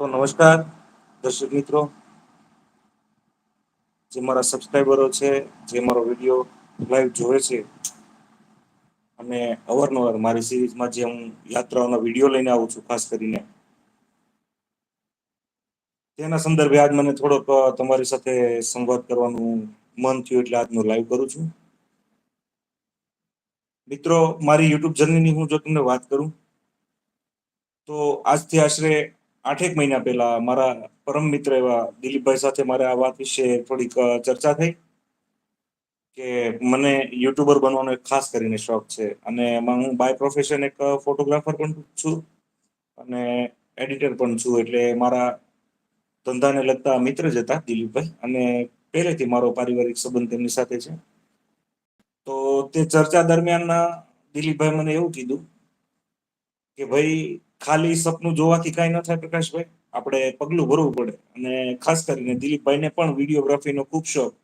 તો નમસ્કાર, દર્શક મિત્રો. જે મારા સબસ્ક્રાઈબરો છે, જે મારો વીડિયો લાઈવ જોવે છે, અને અવારનવાર મારી સિરીઝમાં જે હું યાત્રાઓના વીડિયો લઈને આવું છું, ખાસ કરીને, તેના સંદર્ભે આજ મને થોડોક તમારી સાથે સંવાદ કરવાનું મન થયું એટલે આજનો લાઈવ કરું છું. મિત્રો, મારી યુટ્યુબ જર્નીની હું જો તમને વાત કરું, તો આજથી આશરે આઠેક મહિના પહેલા મારા પરમ મિત્ર એવા દિલીપભાઈ સાથે મારે આ વાત વિશે થોડીક ચર્ચા થઈ કે મને યુટ્યુબર બનવાનો એક ખાસ કરીને શોખ છે. અને એમાં હું બાય પ્રોફેશન એક ફોટોગ્રાફર પણ છું અને એડિટર પણ છું. એટલે મારા ધંધાને લગતા મિત્ર જ હતા દિલીપભાઈ અને પહેલેથી મારો પારિવારિક સંબંધ તેમની સાથે છે. તો તે ચર્ચા દરમિયાન દિલીપભાઈ મને એવું કીધું કે ભાઈ ખાલી સપનું જોવાથી કાંઈ ન થાય પ્રકાશભાઈ. આપણે પગલું ભરવું પડે. અને ખાસ કરીને દિલીપભાઈને પણ વિડીયોગ્રાફીનો ખૂબ શોખ.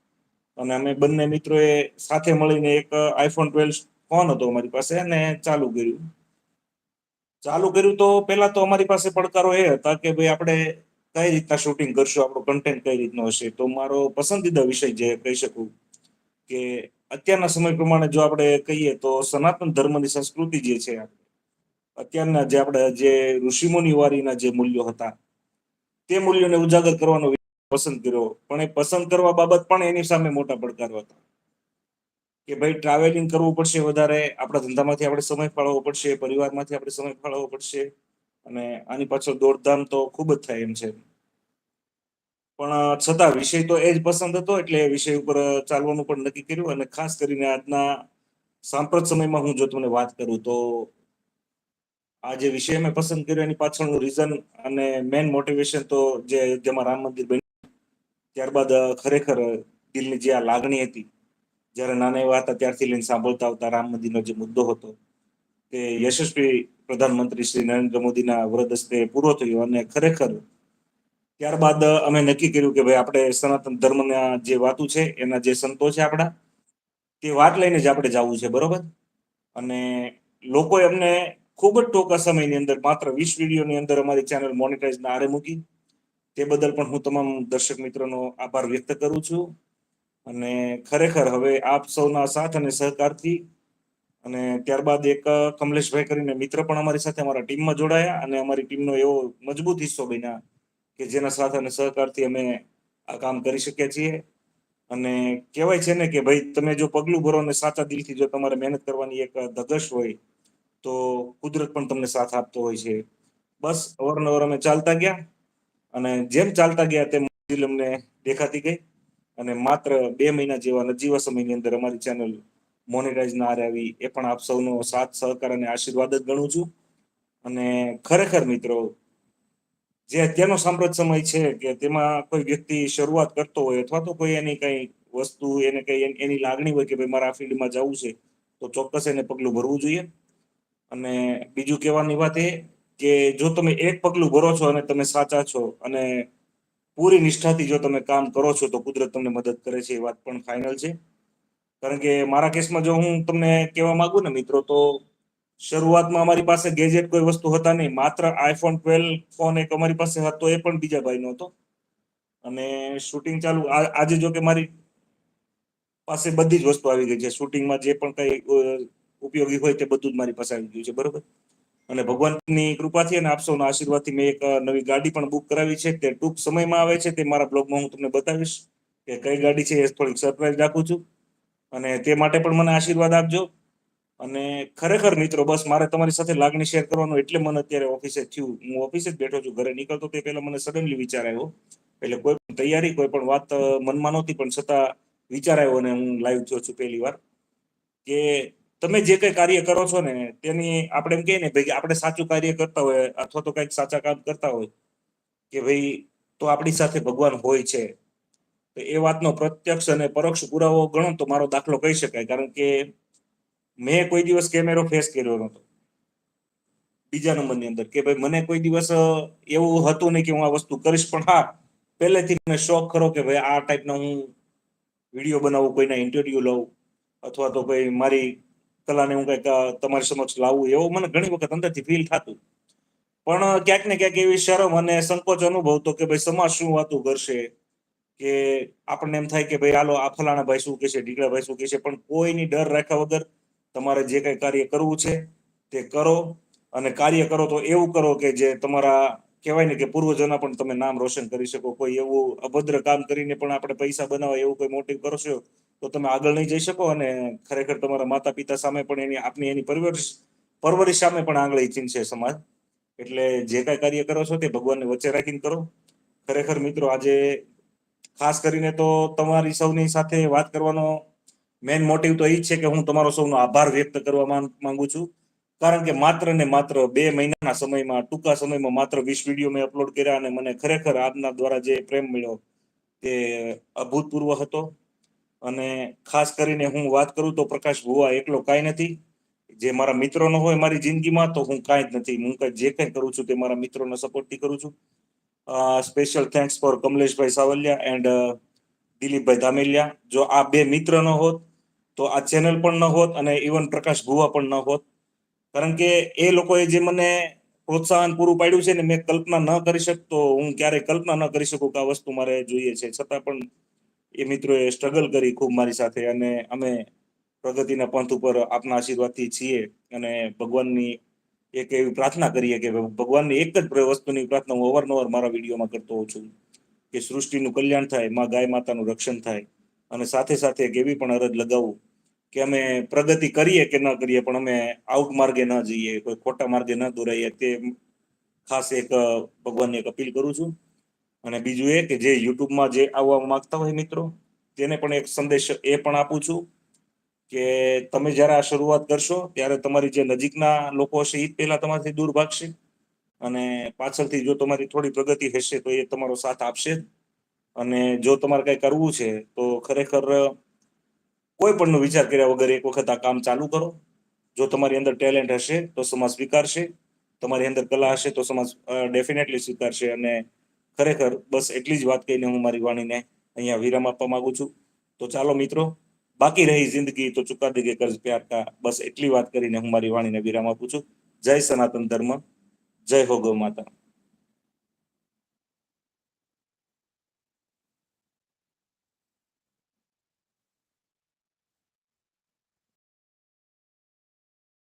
અને અમે બંને મિત્રોએ સાથે મળીને એક આઈફોન ટ્વેલ્વ ફોન હતો અમારી પાસે અને ચાલુ કર્યું. ચાલુ કર્યું તો પહેલા તો અમારી પાસે પડકારો એ હતા કે ભાઈ આપણે કઈ રીતના શૂટિંગ કરશું, આપણો કન્ટેન્ટ કઈ રીતનો હશે? તો મારો પસંદીદા વિષય જે કહી શકું કે અત્યારના સમય પ્રમાણે જો આપણે કહીએ તો સનાતન ધર્મની સંસ્કૃતિ જે છે અત્યારના જે આપણે જે ઋષિમુનિવારીના જે મૂલ્યો હતા, તે મૂલ્યોને ઉજાગર કરવાનો પસંદ કર્યો. પણ એ પસંદ કરવા બાબત પણ એની સામે મોટા પડકારો હતા. કે ભાઈ ટ્રાવેલિંગ કરવું પડશે વધારે, આપણા ધંધામાંથી આપણે સમય ફાળવવો પડશે, પરિવારમાંથી આપણે સમય ફાળવવો પડશે, અને આની પાછળ દોડધામ તો ખૂબ જ થાય એમ છે. પણ છતાં વિષય તો એ જ પસંદ હતો, એટલે એ વિષય ઉપર ચાલવાનું પણ નક્કી કર્યું. અને ખાસ કરીને આજના સાંપ્રત સમયમાં હું જો તમને વાત કરું તો આ જે વિષય મેં પસંદ કર્યો, એની પાછળનું રીઝન અને મેઇન મોટિવેશન તો જે અયોધ્યામાં રામ મંદિર બન્યું. ત્યારબાદ ખરેખર દિલની જે આ લાગણી હતી, જ્યારે નાના એવા હતા ત્યારથી લઈને સાંભળતા આવતા રામ મંદિરનો જે મુદ્દો હતો, તે યશસ્વી પ્રધાનમંત્રી શ્રી નરેન્દ્ર મોદીના વરદ હસ્તે પૂરો થયો અને ખરેખર ત્યારબાદ અમે નક્કી કર્યું કે ભાઈ આપણે સનાતન ધર્મના જે વાતો છે, એના જે સંતો છે આપણા, તે વાત લઈને જ આપણે જવું છે, બરોબર? અને લોકોએ અમને ખૂબ જ ટૂંકા સમયની અંદર માત્ર વીસ વિડીયોની અંદર અમારી ચેનલ મોનિટાઈઝ આરે મૂકી. તે બદલ પણ હું તમામ દર્શક મિત્રોનો આભાર વ્યક્ત કરું છું. અને ખરેખર હવે આપ સૌના સાથ અને સહકારથી અને ત્યારબાદ એક કમલેશભાઈ કરીને મિત્ર પણ અમારી સાથે અમારા ટીમમાં જોડાયા અને અમારી ટીમનો એવો મજબૂત હિસ્સો બન્યા કે જેના સાથ અને સહકારથી અમે આ કામ કરી શક્યા છીએ. અને કહેવાય છે ને કે ભાઈ, તમે જો પગલું ભરો અને સાચા દિલથી જો તમારે મહેનત કરવાની એક ધગશ હોય તો કુદરત પણ તમને સાથ આપતો હોય છે. બસ અવારનવાર અમે ચાલતા ગયા અને જેમ ચાલતા ગયા તેમ મંજિલ અમને દેખાતી ગઈ અને માત્ર બે મહિના જેવા નજીવા સમયની અંદર અમારી ચેનલ મોનેટાઇઝ ના આવી એ પણ આપ સૌનો સાથ, સહકાર અને આશીર્વાદ જ ગણું છું. અને ખરેખર મિત્રો, જે અત્યારનો સાંપ્રત સમય છે કે તેમાં કોઈ વ્યક્તિ શરૂઆત કરતો હોય અથવા તો કોઈ એની કઈ વસ્તુ, એને કઈ એની લાગણી હોય કે ભાઈ મારા આ ફિલ્ડમાં જવું છે, તો ચોક્કસ એને પગલું ભરવું જોઈએ. અને બીજું કહેવાની વાત એ કે જો તમે એક પગલું ભરો છો અને તમે સાચા છો અને પૂરી નિષ્ઠાથી જો તમે કામ કરો છો તો કુદરત તમને મદદ કરે છે, એ વાત પણ ફાઇનલ છે. કારણ કે મારા કેસમાં જો હું તમને કહેવા માંગુ ને મિત્રો, તો શરૂઆતમાં અમારી પાસે ગેજેટ કોઈ વસ્તુ હતા નહીં. માત્ર આઈફોન ટ્વેલ્વ ફોન એક અમારી પાસે હતો, એ પણ બીજા ભાઈનો હતો. અને શૂટિંગ ચાલુ આજે જો કે મારી પાસે બધી જ વસ્તુ આવી ગઈ છે. શૂટિંગમાં જે પણ કઈ ઉપયોગી હોય તે બધું જ મારી પાસે આવી ગયું છે, બરોબર? અને ભગવાનની કૃપાથી અને આપ આશીર્વાદથી મેં એક નવી ગાડી પણ બુક કરાવી છે. તે ટૂંક સમયમાં આવે છે, તે મારા બ્લોગમાં હું તમને બતાવીશ કે કઈ ગાડી છે એ થોડીક સરપ્રાઈઝ રાખું છું. અને તે માટે પણ મને આશીર્વાદ આપજો. અને ખરેખર મિત્રો, બસ મારે તમારી સાથે લાગણી શેર કરવાનો એટલે મને અત્યારે ઓફિસે થયું. હું ઓફિસે જ બેઠો છું, ઘરે નીકળતો તે પહેલા મને સડનલી વિચાર આવ્યો. એટલે કોઈ પણ તૈયારી, કોઈ પણ વાત મનમાં નહોતી પણ છતાં વિચાર આવ્યો અને હું લાઈવ થયો છું પહેલી વાર કે તમે જે કઈ કાર્ય કરો છો ને, તેની આપણે એમ કહીએ ને, ભાઈ આપણે સાચું કાર્ય કરતા હોય, અથવા તો કંઈક સાચા કામ કરતા હોય, કે ભાઈ તો આપણી સાથે ભગવાન હોય છે. તો એ વાતનો પ્રત્યક્ષ અને પરોક્ષ પુરાવો ગણો તો મારો દાખલો કહી શકાય, કારણ કે મેં કોઈ દિવસ કેમેરો ફેસ કર્યો નહોતો. બીજા નંબરની અંદર કે ભાઈ મને કોઈ દિવસ એવું હતું નહીં કે હું આ વસ્તુ કરીશ, પણ હા, પહેલેથી મને શોખ ખરો કે ભાઈ આ ટાઈપના હું વીડિયો બનાવું, કોઈના ઇન્ટરવ્યુ લઉં, અથવા તો કોઈ મારી કલાને હું કંઈક તમારી સમક્ષ લાવું એવું મને ઘણી વખત અંદરથી ફીલ થતું. પણ ક્યાંક ને ક્યાંક એવી શરમ અને સંકોચ અનુભવતો કે ભાઈ સમાજ શું વાતું કરશે? કે આપણને એમ થાય કે ભાઈ, હાલો, આ ફલાણા ભાઈ શું કહેશે ઢીકળા ભાઈ શું કહેશે પણ કોઈની ડર રાખ્યા વગર તમારે જે કઈ કાર્ય કરવું છે, તે કરો. અને કાર્ય કરો તો એવું કરો કે જે તમારા, કહેવાય ને કે પૂર્વજોના પણ તમે નામ રોશન કરી શકો. કોઈ એવું અભદ્ર કામ કરીને પણ આપણે પૈસા બનાવવા એવું કોઈ મોટિવ કરશો તો તમે આગળ નહીં જઈ શકો અને ખરેખર તમારા માતા પિતા સામે પણ એની, આપની એની પરવરિશ પરવરિશ સામે પણ આંગળી છે સમાજ. એટલે જે કાંઈ કાર્ય કરો છો તે ભગવાનને વચ્ચે રાખીને કરો. ખરેખર મિત્રો, આજે ખાસ કરીને તો તમારી સૌની સાથે વાત કરવાનો મેઇન મોટિવ તો એ છે કે હું તમારો સૌનો આભાર વ્યક્ત કરવા માંગુ છું. કારણ કે માત્ર ને માત્ર બે મહિનાના સમયમાં, ટૂંકા સમયમાં માત્ર વીસ વીડિયો મેં અપલોડ કર્યા અને મને ખરેખર આપના દ્વારા જે પ્રેમ મળ્યો તે અભૂતપૂર્વ હતો. અને ખાસ કરીને હું વાત કરું તો પ્રકાશ ભુવા એકલો કાંઈ નથી. જે મારા મિત્રોનો હોય મારી જિંદગીમાં, તો હું કાંઈ જ નથી. હું કાંઈ જે કંઈ કરું છું તે મારા મિત્રોના સપોર્ટથી કરું છું. Special thanks for Kamleshbhai Savaliya and Dilipbhai Dhameliya. જો આ બે મિત્ર ન હોત, તો આ ચેનલ પણ ન હોત અને ઇવન પ્રકાશ ભુવા પણ ન હોત. કારણ કે એ લોકોએ જે મને પ્રોત્સાહન પૂરું પાડ્યું છે ને મેં કલ્પના ન કરી શકતો, હું ક્યારેય કલ્પના ન કરી શકું કે આ વસ્તુ મારે જોઈએ છે. છતાં પણ એ મિત્રોએ સ્ટ્રગલ કરી ખૂબ મારી સાથે અને અમે પ્રગતિના પંથ ઉપર આપના આશીર્વાદથી છીએ અને ભગવાનની એક એવી પ્રાર્થના કરીએ કે ભગવાનની એક જ વસ્તુની પ્રાર્થના હું અવારનવાર મારા વિડીયોમાં કરતો હોઉં છું કે સૃષ્ટિનું કલ્યાણ થાય, માં ગાય માતાનું રક્ષણ થાય અને સાથે સાથે એક એવી પણ અરજ લગાવું કે અમે પ્રગતિ કરીએ કે ન કરીએ પણ અમે આઉટ માર્ગે ન જઈએ, કોઈ ખોટા માર્ગે ન દોરાઈએ તે ખાસ એક ભગવાનની એક અપીલ કરું છું. અને બીજું એ કે જે યુટ્યુબમાં જે આવવા માંગતા હોય મિત્રો તેને પણ એક સંદેશ એ પણ આપું છું કે તમે જ્યારે આ શરૂઆત કરશો, ત્યારે તમારી જે નજીકના લોકો હશે એ જ પહેલા તમારાથી દૂર ભાગશે અને પાછળથી જો તમારી થોડી પ્રગતિ હશે, તો એ તમારો સાથ આપશે અને જો તમારે કઈ કરવું છે, તો ખરેખર કોઈ પણનો વિચાર કર્યા વગર એક વખત આ કામ ચાલુ કરો. જો તમારી અંદર ટેલેન્ટ હશે, તો સમાજ સ્વીકારશે. તમારી અંદર કલા હશે, તો સમાજ ડેફિનેટલી સ્વીકારશે અને ખરેખર બસ એટલી જ વાત કહીને હું મારી વાણીને અહીંયા વિરામ આપવા માંગુ છું. તો ચાલો મિત્રો, બાકી રહી જિંદગી તો ચુકા દેગે કર્જ પ્યાર કા, બસ એટલી વાત કરીને હું મારી વાણીને વિરામ આપું છું. જય સનાતન ધર્મ, જય હો ગૌ માતા.